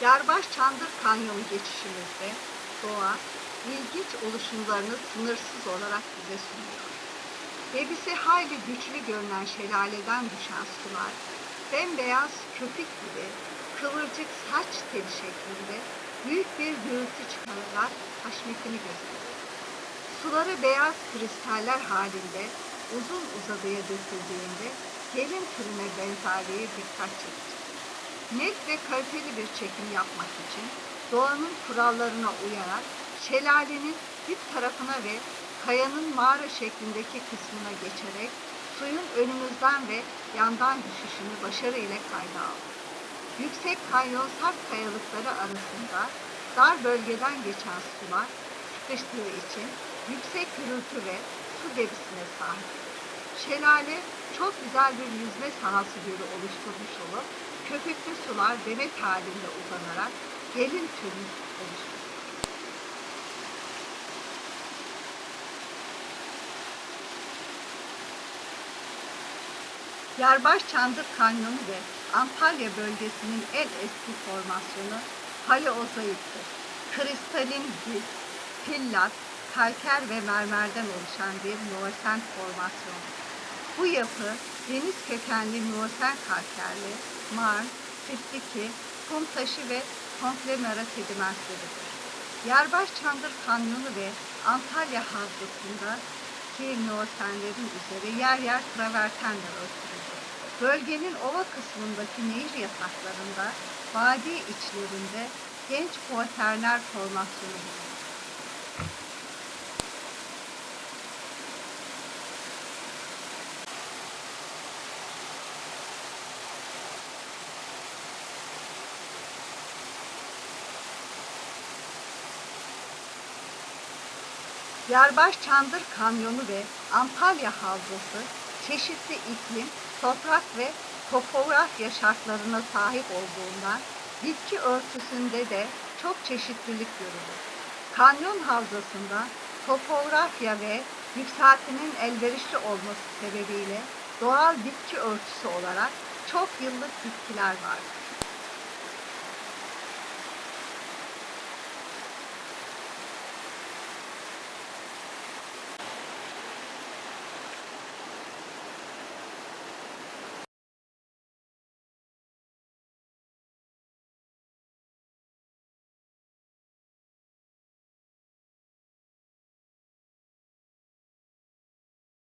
Yarbaş Çandır Kanyonu geçişimizde doğa ilginç oluşumlarını sınırsız olarak bize sunuyor. Debisi hayli güçlü görünen şelaleden düşen sular, bembeyaz köpük gibi kıvırcık saç teli şeklinde büyük bir gürültü çıkararak haşmetini gösteriyor. Suları beyaz kristaller halinde uzun uzadıya döküldüğünde gelin türüne benzerliği dikkat çekici. Net ve kaliteli bir çekim yapmak için doğanın kurallarına uyarak şelalenin dip tarafına ve kayanın mağara şeklindeki kısmına geçerek suyun önümüzden ve yandan düşüşünü başarıyla kayda aldık. Yüksek kanyon sarp kayalıkları arasında dar bölgeden geçen sular sıkıştığı için yüksek gürültü ve su debisine sahiptir. Şelale çok güzel bir yüzme sahası gölü oluşturmuş olup köpüklü sular demet halinde uzanarak gelin türü oluşturur. Yarbaş Çandır Kanyonu ve Antalya bölgesinin en eski formasyonu Paleozoik'tir. Kristalin gil, pillat, kalker ve mermerden oluşan bir Miyosen formasyonu. Bu yapı deniz kökenli Miyosen kalkerli, marn, siftiki, kum taşı ve konglomerat sedimentleridir. Yarbaş Çandır Kanyonu ve Antalya Havzası'nda ki Miyosenlerin üzeri yer yer travertenler örtülüdür. Bölgenin ova kısmındaki nehir yataklarında, vadi içlerinde genç kuaterner formasyonu bulunur. Yarbaş Çandır Kanyonu ve Antalya Havzası çeşitli iklim, toprak ve topografya şartlarına sahip olduğundan bitki örtüsünde de çok çeşitlilik görülür. Kanyon havzasında topografya ve yükseltinin elverişli olması sebebiyle doğal bitki örtüsü olarak çok yıllık bitkiler vardır.